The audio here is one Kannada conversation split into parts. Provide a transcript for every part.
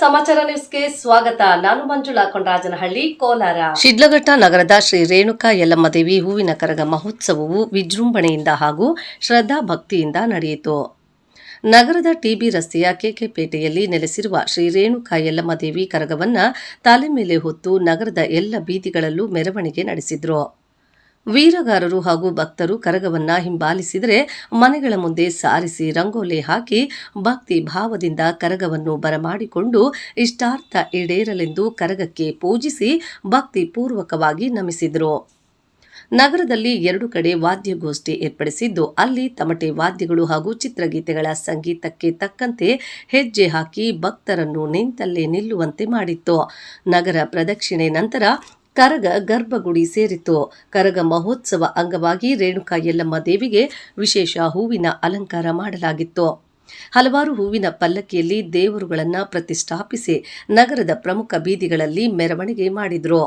ಸಮಾಚಾರ ನ್ಯೂಸ್ಗೆ ಸ್ವಾಗತ. ನಾನು ಮಂಜುಳಾ ಕೊಂಡರಾಜನಹಳ್ಳಿ, ಕೋಲಾರ. ಶಿಡ್ಲಘಟ್ಟ ನಗರದ ಶ್ರೀ ರೇಣುಕಾ ಯಲ್ಲಮ್ಮ ದೇವಿ ಹೂವಿನ ಕರಗ ಮಹೋತ್ಸವವು ವಿಜೃಂಭಣೆಯಿಂದ ಹಾಗೂ ಶ್ರದ್ಧಾ ಭಕ್ತಿಯಿಂದ ನಡೆಯಿತು. ನಗರದ ಟಿಬಿ ರಸ್ತೆಯ ಕೆಕೆಪೇಟೆಯಲ್ಲಿ ನೆಲೆಸಿರುವ ಶ್ರೀ ರೇಣುಕಾ ಯಲ್ಲಮ್ಮ ದೇವಿ ಕರಗವನ್ನು ತಾಲೆ ಮೇಲೆ ಹೊತ್ತು ನಗರದ ಎಲ್ಲ ಬೀದಿಗಳಲ್ಲೂ ಮೆರವಣಿಗೆ ನಡೆಸಿದ್ರು. ವೀರಗಾರರು ಹಾಗೂ ಭಕ್ತರು ಕರಗವನ್ನ ಹಿಂಬಾಲಿಸಿದರೆ ಮನೆಗಳ ಮುಂದೆ ಸಾರಿಸಿ ರಂಗೋಲಿ ಹಾಕಿ ಭಕ್ತಿ ಭಾವದಿಂದ ಕರಗವನ್ನು ಬರಮಾಡಿಕೊಂಡು ಇಷ್ಟಾರ್ಥ ಈಡೇರಲೆಂದು ಕರಗಕ್ಕೆ ಪೂಜಿಸಿ ಭಕ್ತಿ ಪೂರ್ವಕವಾಗಿ ನಮಿಸಿದರು. ನಗರದಲ್ಲಿ ಎರಡು ಕಡೆ ವಾದ್ಯಗೋಷ್ಠಿ ಏರ್ಪಡಿಸಿದ್ದು, ಅಲ್ಲಿ ತಮಟೆ ವಾದ್ಯಗಳು ಹಾಗೂ ಚಿತ್ರಗೀತೆಗಳ ಸಂಗೀತಕ್ಕೆ ತಕ್ಕಂತೆ ಹೆಜ್ಜೆ ಹಾಕಿ ಭಕ್ತರನ್ನು ನಿಂತಲ್ಲೇ ನಿಲ್ಲುವಂತೆ ಮಾಡಿತ್ತು. ನಗರ ಪ್ರದಕ್ಷಿಣೆ ನಂತರ ಕರಗ ಗರ್ಭಗುಡಿ ಸೇರಿತು ಕರಗ ಮಹೋತ್ಸವ ಅಂಗವಾಗಿ ರೇಣುಕಾ ಯಲ್ಲಮ್ಮ ದೇವಿಗೆ ವಿಶೇಷ ಹೂವಿನ ಅಲಂಕಾರ ಮಾಡಲಾಗಿತ್ತು. ಹಲವಾರು ಹೂವಿನ ಪಲ್ಲಕ್ಕಿಯಲ್ಲಿ ದೇವರುಗಳನ್ನು ಪ್ರತಿಷ್ಠಾಪಿಸಿ ನಗರದ ಪ್ರಮುಖ ಬೀದಿಗಳಲ್ಲಿ ಮೆರವಣಿಗೆ ಮಾಡಿದ್ರು.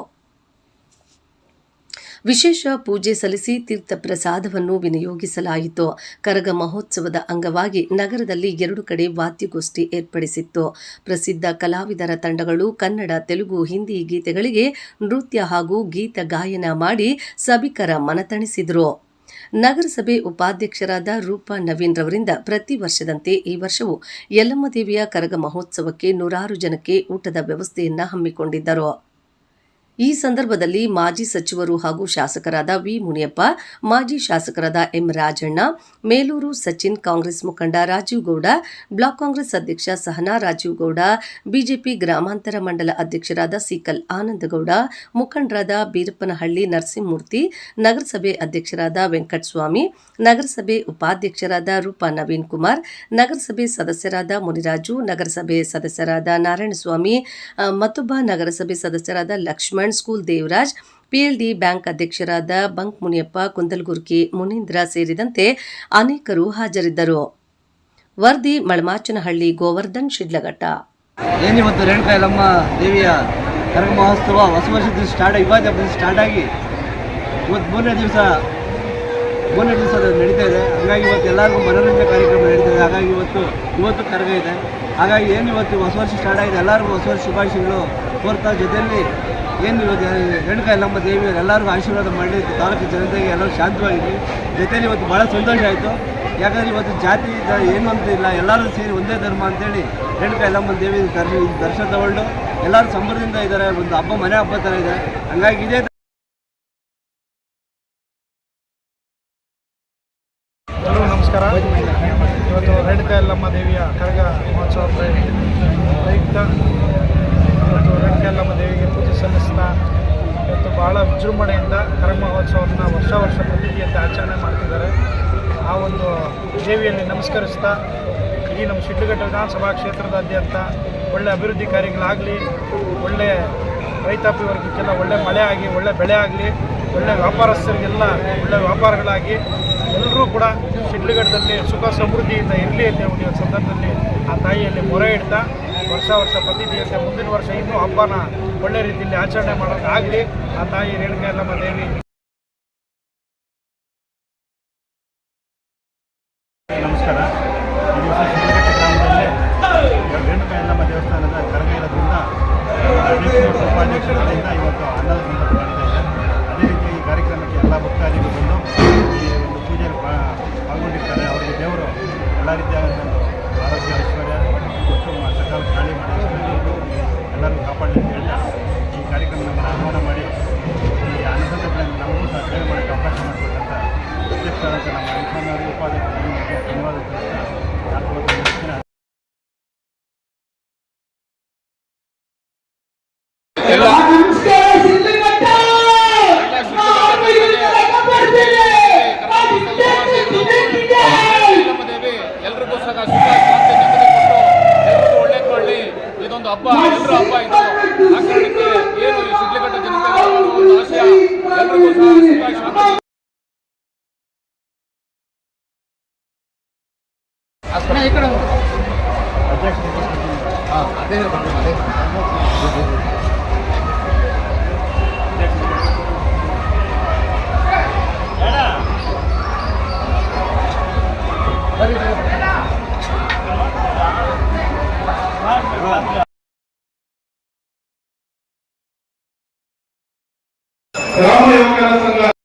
ವಿಶೇಷ ಪೂಜೆ ಸಲ್ಲಿಸಿ ತೀರ್ಥ ಪ್ರಸಾದವನ್ನು ವಿನಿಯೋಗಿಸಲಾಯಿತು. ಕರಗ ಮಹೋತ್ಸವದ ಅಂಗವಾಗಿ ನಗರದಲ್ಲಿ ಎರಡು ಕಡೆ ವಾದ್ಯಗೋಷ್ಠಿ ಏರ್ಪಡಿಸಿತ್ತು. ಪ್ರಸಿದ್ಧ ಕಲಾವಿದರ ತಂಡಗಳು ಕನ್ನಡ, ತೆಲುಗು, ಹಿಂದಿ ಗೀತೆಗಳಿಗೆ ನೃತ್ಯ ಹಾಗೂ ಗೀತ ಗಾಯನ ಮಾಡಿ ಸಭಿಕರ ಮನತಣಿಸಿದರು. ನಗರಸಭೆ ಉಪಾಧ್ಯಕ್ಷರಾದ ರೂಪಾ ನವೀನ್ ರವರಿಂದ ಪ್ರತಿ ವರ್ಷದಂತೆ ಈ ವರ್ಷವೂ ಯಲ್ಲಮ್ಮ ದೇವಿಯ ಕರಗ ಮಹೋತ್ಸವಕ್ಕೆ ನೂರಾರು ಜನಕ್ಕೆ ಊಟದ ವ್ಯವಸ್ಥೆಯನ್ನ ಹಮ್ಮಿಕೊಂಡಿದ್ದರು. ಈ ಸಂದರ್ಭದಲ್ಲಿ ಮಾಜಿ ಸಚಿವರು ಹಾಗೂ ಶಾಸಕರಾದ ವಿ ಮುನಿಯಪ್ಪ, ಮಾಜಿ ಶಾಸಕರಾದ ಎಂ ರಾಜಣ್ಣ, ಮೇಲೂರು ಸಚಿನ್ ಕಾಂಗ್ರೆಸ್ ಮುಖಂಡ ರಾಜೀವ್ ಗೌಡ, ಬ್ಲಾಕ್ ಕಾಂಗ್ರೆಸ್ ಅಧ್ಯಕ್ಷ ಸಹನಾ ರಾಜೀವ್ ಗೌಡ, ಬಿಜೆಪಿ ಗ್ರಾಮಾಂತರ ಮಂಡಲ ಅಧ್ಯಕ್ಷರಾದ ಸೀಕಲ್ ಆನಂದಗೌಡ, ಮುಖಂಡರಾದ ಬೀರಪ್ಪನಹಳ್ಳಿ ನರಸಿಂಹಮೂರ್ತಿ, ನಗರಸಭೆ ಅಧ್ಯಕ್ಷರಾದ ವೆಂಕಟಸ್ವಾಮಿ, ನಗರಸಭೆ ಉಪಾಧ್ಯಕ್ಷರಾದ ರೂಪಾ ನವೀನ್ ಕುಮಾರ್, ನಗರಸಭೆ ಸದಸ್ಯರಾದ ಮುನಿರಾಜು, ನಗರಸಭೆ ಸದಸ್ಯರಾದ ನಾರಾಯಣಸ್ವಾಮಿ ಮತ್ತೊಬ್ಬ ನಗರಸಭೆ ಸದಸ್ಯರಾದ Lakshman school Devaraj, PLD bank ಅಧ್ಯಕ್ಷರಾದ ಬಂಕ್ ಮುನಿಯಪ್ಪ ಕುಂದಲ್ಗುರ್ಕಿ ಮುನೀಂದ್ರ ಸೇರಿದಂತೆ ಅನೇಕರು ಹಾಜರಿದ್ದರು. ವರದಿ ಮಳಮಾಚನಹಳ್ಳಿ ಗೋವರ್ಧನ್ ಶಿಡ್ಲಘಟ್ಟ. ಏನಿವತ್ತು ಯಲ್ಲಮ್ಮ ದೇವಿಯ ಕರಗ ಮಹೋತ್ಸವ? ಹೊಸ ವರ್ಷದ ಸ್ಟಾರ್ಟ್ ಯುಗಾದಿ ಹಬ್ಬದಿಂದ ಸ್ಟಾರ್ಟ್ ಆಗಿ ಇವತ್ತು ಮೂರನೇ ದಿವಸ ಮೂರನೇ ದಿವಸ ನಡೀತಾ ಇದೆ. ಹಾಗಾಗಿ ಇವತ್ತು ಎಲ್ಲರಿಗೂ ಮನೋರಂಜನೆ ಕಾರ್ಯಕ್ರಮ ನಡೀತಾ ಇದೆ. ಹಾಗಾಗಿ ಇವತ್ತು ಇವತ್ತು ಕರಗ ಇದೆ. ಹಾಗಾಗಿ ಏನು ಇವತ್ತು ಹೊಸ ವರ್ಷ ಸ್ಟಾರ್ಟ್ ಆಗಿದೆ? ಎಲ್ಲರಿಗೂ ಹೊಸ ವರ್ಷ ಶುಭಾಶಯಗಳು. ಕೋರ್ತಾ ಜೊತೆಯಲ್ಲಿ ಏನು ಇವತ್ತು ನಮ್ಮ ದೇವಿ ಎಲ್ಲರಿಗೂ ಆಶೀರ್ವಾದ ಮಾಡಿ ತಾಲೂಕು ಜನತೆಗೆ ಎಲ್ಲರೂ ಶಾಂತವಾಗಿದ್ವಿ ಜೊತೆಯಲ್ಲಿ ಇವತ್ತು ಭಾಳ ಸಂತೋಷ ಆಯಿತು. ಯಾಕಂದರೆ ಇವತ್ತು ಜಾತಿ ಏನು ಅಂತ ಇಲ್ಲ. ಎಲ್ಲರೂ ಸೇರಿ ಒಂದೇ ಧರ್ಮ ಅಂತೇಳಿ ನಮ್ಮ ದೇವಿ ದರ್ಶನ ದರ್ಶನ ತಗೊಂಡು ಎಲ್ಲರೂ ಸಂಭ್ರಮದಿಂದ ಇದ್ದಾರೆ. ಒಂದು ಹಬ್ಬ, ಮನೆ ಹಬ್ಬ ಥರ ಇದೆ. ಹಂಗಾಗಿ ಇದೇ ಎಲ್ಲರಿಗೂ ನಮಸ್ಕಾರ ಇವತ್ತು ರೇಣುಕಾ ಯಲ್ಲಮ್ಮ ದೇವಿಯ ಕರಗ ಮಹೋತ್ಸವ ಪ್ರಯುಕ್ತ ಇವತ್ತು ರೇಣುಕಾ ಯಲ್ಲಮ್ಮ ದೇವಿಗೆ ಪೂಜೆ ಸಲ್ಲಿಸ್ತಾ ಇವತ್ತು ಬಹಳ ವಿಜೃಂಭಣೆಯಿಂದ ಕರ ಮಹೋತ್ಸವವನ್ನು ವರ್ಷ ವರ್ಷ ಪ್ರತಿನಿಧಿಯಂತೆ ಆಚರಣೆ ಮಾಡ್ತಿದ್ದಾರೆ. ಆ ಒಂದು ದೇವಿಯಲ್ಲಿ ನಮಸ್ಕರಿಸ್ತಾ, ಈ ನಮ್ಮ ಶಿಡ್ಲಘಟ್ಟ ವಿಧಾನಸಭಾ ಕ್ಷೇತ್ರದಾದ್ಯಂತ ಒಳ್ಳೆ ಅಭಿವೃದ್ಧಿ ಕಾರ್ಯಗಳಾಗಲಿ, ಒಳ್ಳೆ ರೈತಾಪಿ ವರ್ಗಕ್ಕೆಲ್ಲ ಒಳ್ಳೆ ಮಳೆ ಆಗಿ ಒಳ್ಳೆ ಬೆಳೆ ಆಗಲಿ, ಒಳ್ಳೆ ವ್ಯಾಪಾರಸ್ಥರಿಗೆಲ್ಲ ಒಳ್ಳೆ ವ್ಯಾಪಾರಗಳಾಗಿ, ಎಲ್ಲರೂ ಕೂಡ ಶಿಡ್ಲಘಟ್ಟದಲ್ಲಿ ಸುಖ ಸಮೃದ್ಧಿಯಿಂದ ಇರಲಿ ಅಂತ ಹೇಳಿ ಸಂದರ್ಭದಲ್ಲಿ ಆ ತಾಯಿಯಲ್ಲಿ ಮೊರೆ ಇಡ್ತಾ ವರ್ಷ ವರ್ಷ ಪ್ರತಿದಿನಂತೆ ಮುಂದಿನ ವರ್ಷ ಇನ್ನೂ ಹಬ್ಬನ ಒಳ್ಳೆ ರೀತಿಯಲ್ಲಿ ಆಚರಣೆ ಮಾಡೋಕ್ಕಾಗಲಿ ಆ ತಾಯಿ ಹೇಳಿಕೆ ನಮ್ಮ ದೇವಿ ನಮಸ್ಕಾರ. ಈ ದೇವಸ್ಥಾನದ ಇವತ್ತು ಅದೇ ರೀತಿ ಕಾರ್ಯಕ್ರಮಕ್ಕೆ ಎಲ್ಲ ಭಕ್ತಾದಿಗಳು ಬಂದು ಈ ಒಂದು ಪೂಜೆಯಲ್ಲಿ ಪಾಲ್ಗೊಂಡಿರ್ತಾರೆ. ಅವರಿಗೆ ದೇವರು ಎಲ್ಲ ರೀತಿಯಾದಂಥ ఇక్కడ అదే అదే సంఘ